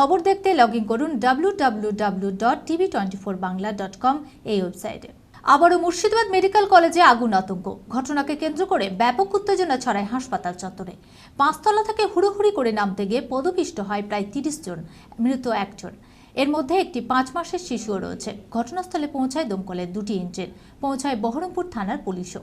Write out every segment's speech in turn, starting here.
খবর দেখতে log in করুন W dot TV twenty four Bangla dot com এই ওয়েবসাইটে। আবারও মুর্শিদাবাদ মেডিকেল কলেজে আগুন আতঙ্ক। ঘটনাকে কেন্দ্র করে ব্যাপক উত্তেজনা ছড়ায় হাসপাতাল চত্বরে। পাঁচতলা থেকে হুড়োহুড়ি করে নামতে গিয়ে পদপিষ্ট হয় প্রায় তিরিশ জন, মৃত একজন। এর মধ্যে একটি পাঁচ মাসের শিশুও রয়েছে। ঘটনাস্থলে পৌঁছায় দমকলের দুটি ইঞ্জিন। পৌঁছায় বহরমপুর থানার পুলিশও।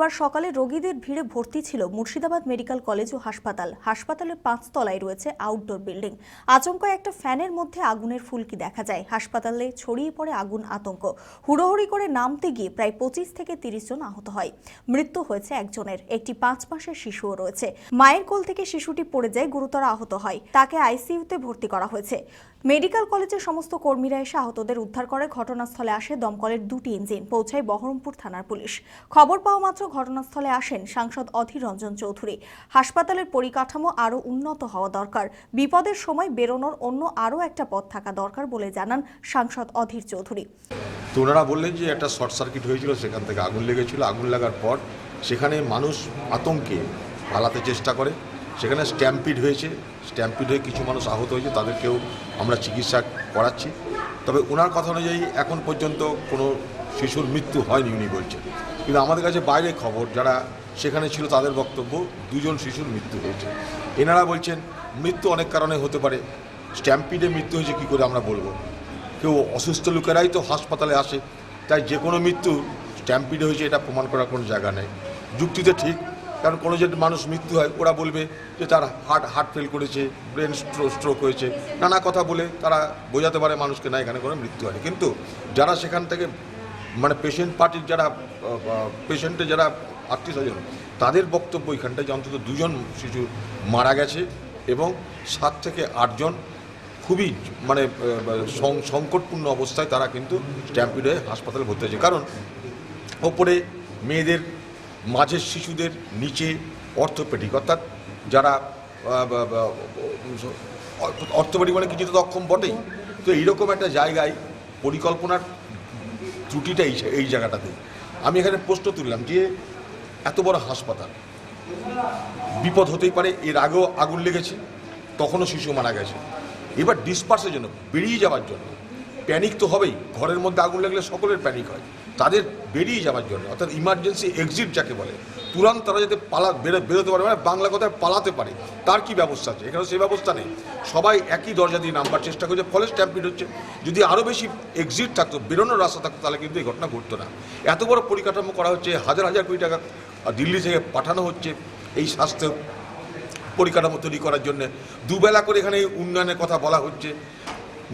বুধবার সকালে রোগীদের ভিড়ে ভর্তি ছিল মুর্শিদাবাদ মেডিকেল কলেজ ও হাসপাতাল। হাসপাতালের পাঁচতলায় রয়েছে আউটডোর বিল্ডিং আচমকায় একটা ফ্যানের মধ্যে আগুনের ফুলকি দেখা যায়। হাসপাতালে ছড়িয়ে পড়ে আগুন আতঙ্ক। হুড়োহুড়ি করে নামতে গিয়ে প্রায় পঁচিশ থেকে তিরিশ জন আহত হয়। মৃত্যু হয়েছে একজনের। একটি পাঁচ মাসের শিশুও রয়েছে। মায়ের কোল থেকে শিশুটি পড়ে যায়, গুরুতর আহত হয়। তাকে আইসিইউতে ভর্তি করা হয়েছে। মেডিকেল কলেজের সমস্ত কর্মীরা এসে আহতদের উদ্ধার করে। ঘটনাস্থলে আসে দমকলের দুটি ইঞ্জিন, পৌঁছায় বহরমপুর থানার পুলিশ। খবর পাওয়া মাত্র ঘটনাস্থলে আসেন সাংসদ অধীর রঞ্জন চৌধুরী। হাসপাতালের পরিকাঠামো আরও উন্নত হওয়া দরকার। বিপদের সময় বেরোনোর অন্য আরও একটা পথ থাকা দরকার বলে জানান সাংসদ অধীর চৌধুরী। তো ওনারা বললেন যে একটা শর্ট সার্কিট হয়েছিল, সেখান থেকে আগুন লেগেছিল। আগুন লাগার পর সেখানে মানুষ আতঙ্কে পালাতে চেষ্টা করে। সেখানে স্ট্যাম্পিড হয়েছে। স্ট্যাম্পিড হয়ে কিছু মানুষ আহত হয়েছে, তাদেরকেও আমরা চিকিৎসা করাচ্ছি। তবে ওনার কথা অনুযায়ী এখন পর্যন্ত কোনো শিশুর মৃত্যু হয়নি উনি বলছেন। কিন্তু আমাদের কাছে বাইরে খবর, যারা সেখানে ছিল তাদের বক্তব্য, দুজন শিশুর মৃত্যু হয়েছে। এনারা বলছেন, মৃত্যু অনেক কারণে হতে পারে। স্ট্যাম্পিডে মৃত্যু হয়েছে কী করে আমরা বলব? কেউ অসুস্থ লোকেরাই তো হাসপাতালে আসে, তাই যে কোনো মৃত্যু স্ট্যাম্পিডে হয়েছে এটা প্রমাণ করার কোনো জায়গা নেই। যুক্তিতে ঠিক কারণ কোনো যে মানুষ মৃত্যু হয়, ওরা বলবে যে তার হার্ট হার্ট ফেল করেছে ব্রেন স্ট্রোক হয়েছে। নানা কথা বলে তারা বোঝাতে পারে মানুষকে, না, এখানে কোনো মৃত্যু হয়নি। কিন্তু যারা সেখান থেকে মানে পেশেন্ট পার্টির যারা পেশেন্টের যারা আত্মীয় স্বজন, তাদের বক্তব্য এখানটায় যে অন্তত দুজন শিশু মারা গেছে এবং সাত থেকে আটজন খুবই মানে সংকটপূর্ণ অবস্থায় তারা কিন্তু স্ট্যাম্পিড হয়ে হাসপাতালে ভর্তি হয়েছে। কারণ ওপরে মেয়েদের মাঝের শিশুদের নিচে অর্থোপেডিক, অর্থাৎ যারা অর্থোপেডিক মানে কিছু তো অক্ষম বটেই। তো এইরকম একটা জায়গায় পরিকল্পনার ত্রুটিটা এই এই জায়গাটাতে। আমি এখানে প্রশ্ন তুললাম যে এত বড় হাসপাতাল, বিপদ হতেই পারে, এর আগেও আগুন লেগেছে, তখনও শিশু মারা গেছে। এবার ডিসপার্সের জন্য, বেরিয়ে যাওয়ার জন্য প্যানিক তো হবেই, ঘরের মধ্যে আগুন লাগলে সকলের প্যানিক হয়। তাদের বেরিয়ে যাওয়ার জন্য, অর্থাৎ ইমার্জেন্সি এক্সিট যাকে বলে, তুরন্ত তারা যাতে পালা, বেরো, বেরোতে পারে মানে বাংলা কথায় পালাতে পারে, তার কি ব্যবস্থা আছে? এখানে সেই ব্যবস্থা নেই। সবাই একই দরজা দিয়ে নামবার চেষ্টা করছে, ফলে স্ট্যাম্পিড হচ্ছে। যদি আরও বেশি এক্সিট থাকতো, বেরোনোর রাস্তা থাকতো, তাহলে কিন্তু এই ঘটনা ঘটতো না। এত বড় পরিকাঠামো করা হচ্ছে, হাজার হাজার কোটি টাকা দিল্লি থেকে পাঠানো হচ্ছে এই স্বাস্থ্য পরিকাঠামো তৈরি করার জন্য। দুবেলা করে এখানে উন্নয়নের কথা বলা হচ্ছে।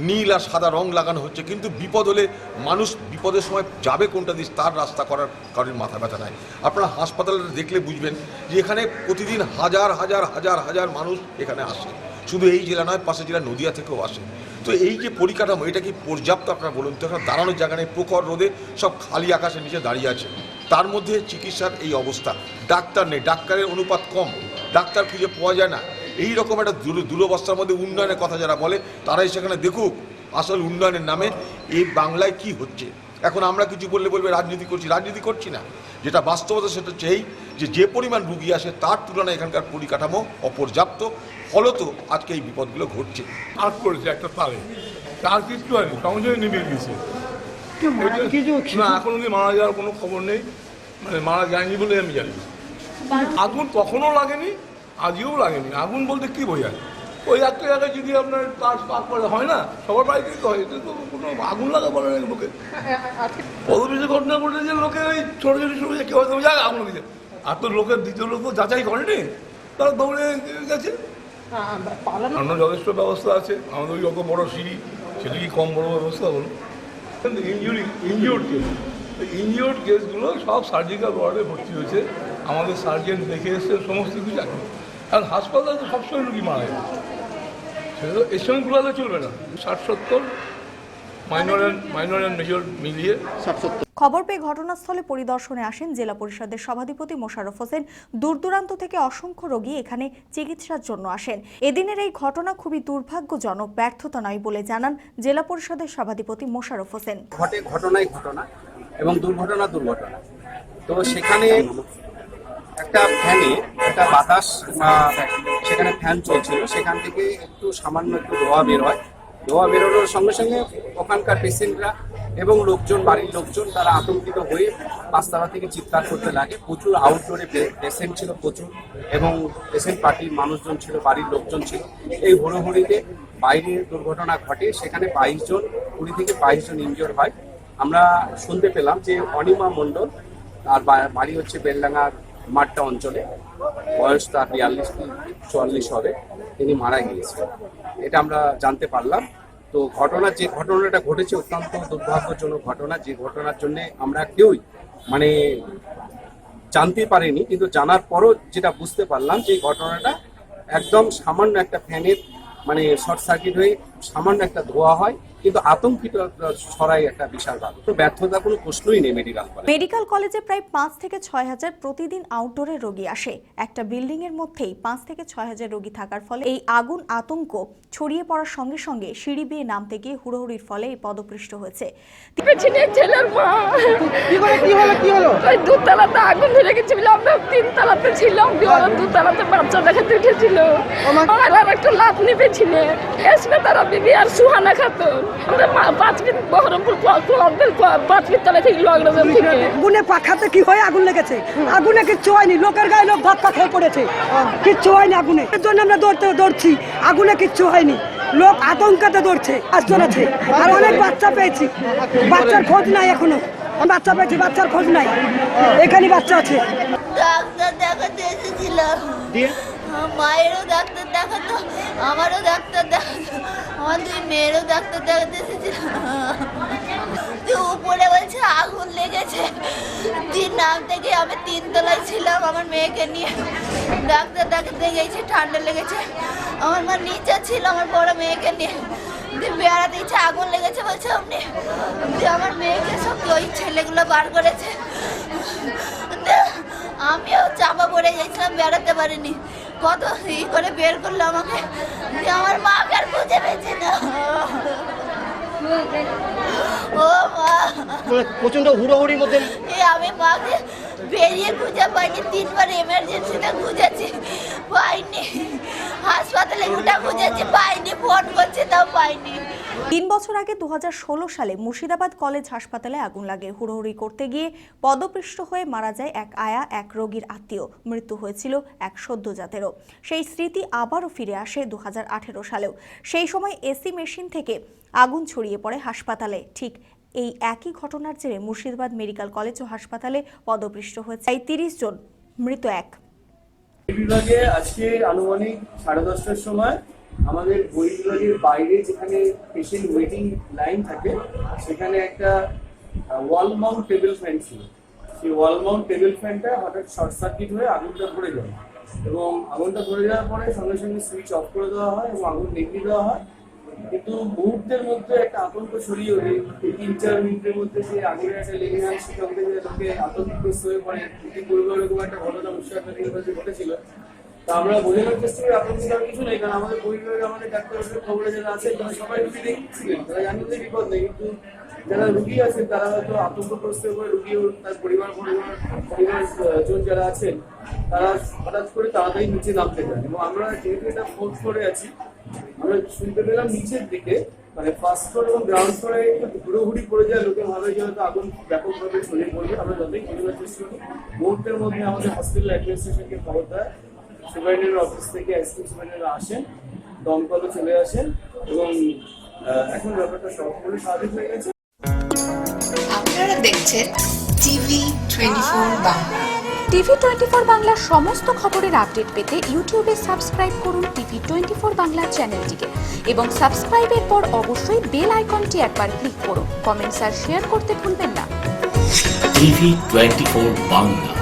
নীল আর সাদা রং লাগানো হচ্ছে, কিন্তু বিপদ হলে মানুষ বিপদের সময় যাবে কোনটা দিস তার রাস্তা করার কারোর মাথা ব্যথা নাই। আপনারা হাসপাতালে দেখলে বুঝবেন যে এখানে প্রতিদিন হাজার হাজার হাজার হাজার মানুষ এখানে আসে। শুধু এই জেলা নয়, পাশের জেলা নদিয়া থেকেও আসে। তো এই যে পরিকাঠামো, এটা কি পর্যাপ্ত আপনারা বলুন তো? এখানে দাঁড়ানোর জায়গা নেই, প্রখর রোদে সব খালি আকাশের নিচে দাঁড়িয়ে আছে। তার মধ্যে চিকিৎসার এই অবস্থা। ডাক্তার নেই, ডাক্তারের অনুপাত কম। ডাক্তার খুঁজে পাওয়া যায় না। এই রকম একটা দুর- দুরবস্থার মধ্যে উন্নয়নের কথা যারা বলে তারাই সেখানে দেখুক আসল উন্নয়নের নামে এই বাংলায় কি হচ্ছে। এখন আমরা কিছু বললে বলবে রাজনীতি করছি রাজনীতি করছি না। যেটা বাস্তবতা সেটা এই যে যে পরিমাণ রুগী আসে তার তুলনায় এখানকার পরিকাঠামো অপর্যাপ্ত। ফলত আজকে এই বিপদগুলো ঘটছে। আট করেছে একটা তালে। তার কিছু হয়নি সঙ্গে নিভে গেছে না এখন অব্দি মারা যাওয়ার কোনো খবর নেই। মানে মারা যায়নি বলে আমি জানি আগুন কখনো লাগেনি আজও লাগেনি, আগুন বলতে কি বোঝায়? ওই একটা জায়গায় যদি আপনার তার পাক করে হয় না? সবার বাড়িতেই তো হয়, এতে তো কোনো আগুন লাগা বলে না লোকে। বেশি ঘটনা ঘটেছে লোকে ওই ছোটো ছোটো শুরু কেউ হয়তো যায় আগুন দিতে আর তো লোকের দ্বিতীয় লোক তো যাচাই করেনি। তারা দৌড়ে গেছে। অন্য যথেষ্ট ব্যবস্থা আছে। আমাদের ওই যত বড় সিঁড়ি, সেটা কি কম বড় ব্যবস্থা কিন্তু ইঞ্জুরি ইনজিওর্ড কেস। ইনজিওর্ড কেসগুলো সব সার্জিক্যাল ওয়ার্ডে ভর্তি হয়েছে। আমাদের সার্জেন্ট দেখে এসছে সমস্ত কিছু জানে। কারণ হাসপাতালে তো সবসময় রুগী মারা যায়। সেটা তো এর সঙ্গে গুলালে চলবে না। ষাট সত্তর minor and minor and major মিলিয়ে। খবর পেয়ে ঘটনাস্থলে পরিদর্শনে আসেন জেলা পরিষদের সভাধিপতি মোশাররফ হোসেন। দূর দূরান্ত থেকে অসংখ্য রোগী এখানে চিকিৎসার জন্য আসেন। এদিনের এই ঘটনা খুবই দুর্ভাগ্যজনক ব্যর্থতা নয় বলে জানান জেলা পরিষদের সভাধিপতি মোশাররফ হোসেন। ঘটে ঘটনাই ঘটনা এবং দুর্ঘটনা দুর্ঘটনা। তো সেখানে একটা ফ্যানে একটা বাতাস সেখানে ফ্যান চলছিল। সেখান থেকে একটু সামান্য একটু ধোয়া বের হয়। ধোয়া বেরোনোর সঙ্গে সঙ্গে ওখানকার পেশেন্টরা এবং লোকজন, বাড়ির লোকজন, তারা আতঙ্কিত হয়ে পাঁচতলা থেকে চিৎকার করতে লাগে। প্রচুর আউটডোরে পেশেন্ট ছিল প্রচুর এবং পেশেন্ট পার্টির মানুষজন ছিল, বাড়ির লোকজন ছিল। এই হুড়োহুড়িতে বাইরে দুর্ঘটনা ঘটে। সেখানে বাইশ জন, কুড়ি থেকে বাইশ জন ইনজিওর হয়। আমরা শুনতে পেলাম যে অনিমা মণ্ডল বা- বাড়ি হচ্ছে বেলডাঙ্গার মাঠটা অঞ্চলে। বয়স তার বিয়াল্লিশ কি চুয়াল্লিশ হবে, তিনি মারা গিয়েছিলেন। এটা আমরা জানতে পারলাম। তো ঘটনা যে ঘটনাটা ঘটেছে অত্যন্ত দুর্ভাগ্যজনক ঘটনা, যে ঘটনার জন্য আমরা কেউই মানে জানতে পারিনি, কিন্তু জানার পরও যেটা বুঝতে পারলাম যে ঘটনাটা একদম সামান্য একটা ফ্যানের মানে শর্ট সার্কিট হয়ে সামান্য একটা ধোয়া হয়। কিন্তু আতঙ্কিত ছড়াই একটা বিশাল ব্যাপার। তো ব্যর্থতা কোনো প্রশ্নই নেই মেডিকেল কলেজ মেডিকেল কলেজে প্রায় পাঁচ থেকে ছয় হাজার প্রতিদিন আউটডোরে রোগী আসে। একটা বিল্ডিং এর মধ্যেই পাঁচ থেকে ছয় হাজার রোগী থাকার ফলে এই আগুন আতঙ্ক ছড়িয়ে পড়ার সঙ্গে সঙ্গে সিঁড়ি বেয়ে নামতে গিয়ে হুড়োহুড়ির ফলে এই পদপৃষ্ট হয়েছে। পেছনে ছেলের মা। কি করে কি হলো কি হলো? ওই দুতলাতে আগুন ধরে গেছে বলে আমরা তিনতলাতে ছিলাম ওরা দুতলাতে বাচ্চা দেখাতে উঠেছিল। আমার- আর একটা লাভ নিবেছিল এসবে তারা বিবি আর সুহানা খাতুন আগুনে পাখাতে কি হয়ে আগুন লেগেছে? আগুনে কিচ্ছু হয়নি লোকের গায়ে লোক ধাক্কা খেয়ে পড়েছে। কিচ্ছু হয়নি আগুনে। এর জন্য আমরা দৌড়তে দৌড়ছি আগুনে কিচ্ছু হয়নি। লোক আতঙ্কাতে দৌড়ছে পাঁচজন আছে আর অনেক বাচ্চা পেয়েছি। বাচ্চার খোঁজ নাই এখনও। বাচ্চা পেয়েছি বাচ্চার খোঁজ নাই। এখানে বাচ্চা আছে। ডাক্তার দেখাতে এসেছিলাম। মায়েরও ডাক্তার দেখাতো, আমারও ডাক্তার দেখাতো, আমার দুই মেয়েরও ডাক্তার দেখাতে এসেছিলাম তো উপরে বলছে, আগুন লেগেছে। তিন নাম থেকে আমি তিনতলায় ছিলাম আমার মেয়েকে নিয়ে। ডাক্তার দেখাতে গেছি, ঠান্ডা লেগেছে। আমার মা নিচে ছিল আমার বড় মেয়েকে নিয়ে। বেড়াতে ইচ্ছে আগুন লেগেছে, বলছে দিয়ে আমার মেয়েকে সব ওই ছেলেগুলো বার করেছে। আমিও চাপা পড়ে গেছিলাম, বেড়াতে পারিনি। কত ই করে বের করল আমাকে? আমার মাকে আর বুঝে পেয়েছে না। ও মা। প্রচণ্ড হুড়োহুড়ির মধ্যে এই আমি মাকে বেরিয়ে খুঁজে পাইনি তিনবার এমার্জেন্সিতে খুঁজেছি পাইনি। হাসপাতালে গোটা খুঁজেছি পাইনি ফোন করছে তাও পাইনি। তিন বছর আগে দুহাজার ষোলো সালে মুর্শিদাবাদ কলেজ হাসপাতালে আগুন লাগে। হুড়োহুড়ি করতে গিয়ে পদপৃষ্ট হয়ে মারা যায় এক আয়া, এক রোগীর আত্মীয়। মৃত্যু হয়েছিল এক সদ্যজাতেরও সেই স্মৃতি আবারও ফিরে আসে দুহাজার আঠেরো সালেও। সেই সময় এসি মেশিন থেকে আগুন ছড়িয়ে পড়ে হাসপাতালে। ঠিক এই একই ঘটনার জেরে মুর্শিদাবাদ মেডিকেল কলেজ ও হাসপাতালে পদপৃষ্ট হয়েছে এই তিরিশ জন। মৃত এক। বিভাগে আজকে আনুমানিক সাড়ে দশটার সময় আমাদের বই বাইরে যেখানে পেশেন্ট ওয়েটিং লাইন থাকে, সেখানে একটা ওয়াল মাউন্ট টেবিল ফ্যান ছিল। সেই ওয়াল মাউন্ট টেবিল ফ্যানটা হঠাৎ শর্ট সার্কিট হয়ে আগুনটা ধরে যায়। এবং আগুনটা ধরে যাওয়ার পরে সঙ্গে সঙ্গে সুইচ অফ করে দেওয়া হয় এবং আগুন নিভিয়ে দেওয়া হয়। কিন্তু মুহূর্তের মধ্যে একটা আতঙ্ক ছড়িয়ে ওঠে। তিন চার মিনিটের মধ্যে সেই আগুনের একটা লেগে যায় সেখান থেকে লোকে আতঙ্কগ্রস্ত হয়ে পড়ে। ইতিপূর্বে এরকম একটা ঘটনা ইউনিভার্সিটি ঘটেছিল। তা আমরা বোঝানোর চেষ্টা করি আতঙ্কিত হওয়ার কিছু নেই, কারণ আমাদের পরিবারের আমাদের ডাক্তার খবরে যারা আছে, তারা সবাই রুগী দেখছিলেন তারা জানেন যে বিপদ নেই, কিন্তু যারা রুগী আছেন, তারা হয়তো আতঙ্কগ্রস্ত হয়ে রুগী তার পরিবার পরিবার পরিবার জন যারা আছেন, তারা হঠাৎ করে তাড়াতাড়ি নিচে নামতে চান। এবং আমরা যেহেতু এটা ফোর্থ ফ্লোরে আছি, আমরা শুনতে পেলাম নিচের দিকে মানে ফার্স্ট ফ্লোর এবং গ্রাউন্ড ফ্লোরে একটু হুড়োহুড়ি পড়ে যায় লোকে ভাবে যে হয়তো আগুন ব্যাপকভাবে ছড়িয়ে পড়বে, আমরা যতই বোঝানোর চেষ্টা করি, মুহূর্তের মধ্যে আমাদের হসপিটাল অ্যাডমিনিস্ট্রেশনকে খবর দেয়। সুপারিনটেন্ডেন্ট অফিস থেকে অ্যাসিস্ট্যান্ট সুপারিনটেন্ডেন্ট আসেন দমকলও চলে আসেন এবং এখন ব্যাপারটা সম্পূর্ণ স্বাভাবিক হয়ে গেছে। আপনারা দেখছেন TV twenty four Bangla. TV twenty four বাংলার সমস্ত খবরের আপডেট পেতে ইউটিউবে সাবস্ক্রাইব করুন টিভি টোয়েন্টি ফোর বাংলা চ্যানেলটিকে এবং সাবস্ক্রাইবের পর অবশ্যই বেল আইকনটি একবার ক্লিক করুন। কমেন্টস আর শেয়ার করতে ভুলবেন না। TV twenty four Bangla.